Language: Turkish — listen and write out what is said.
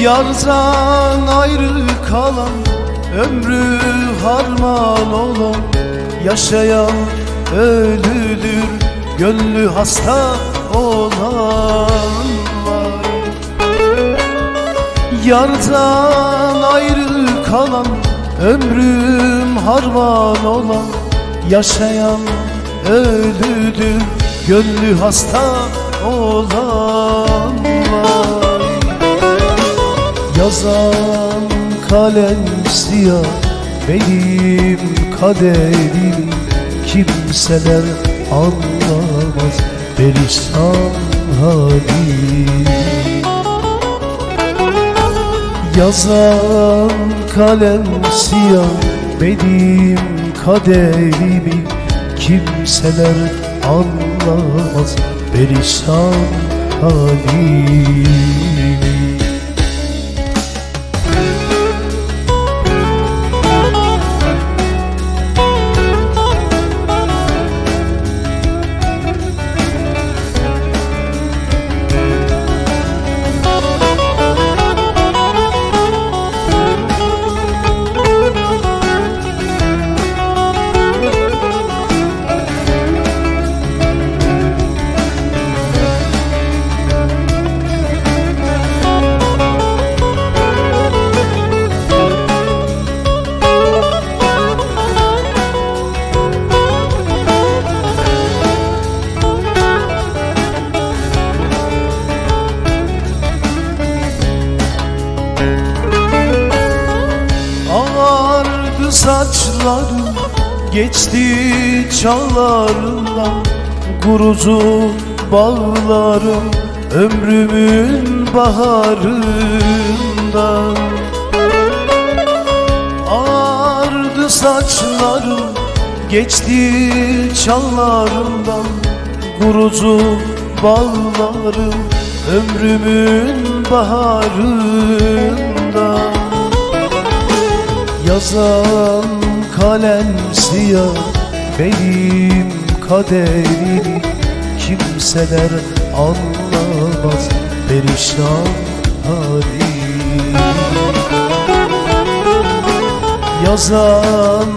Yardan ayrı kalan Ömrü harman olan Yaşayan ölüdür Gönlü hasta olan var. Yardan ayrı kalan Ömrüm harman olan Yaşayan ölüdür Gönlü hasta olan Yazan kalem siyah Benim kaderim Kimseler anlamaz Perişan halim Yazan kalem siyah Benim kaderimi Kimseler anlamaz Perişan halimi saçlarım Geçti çağlarından Kurucu bağlarım Ömrümün baharında Ağardı saçlarım Geçti çağlarından Kurucu bağlarım Ömrümün baharında Yazan kalem siyah benim kaderimi Kimseler anlamaz perişan halim. Yazan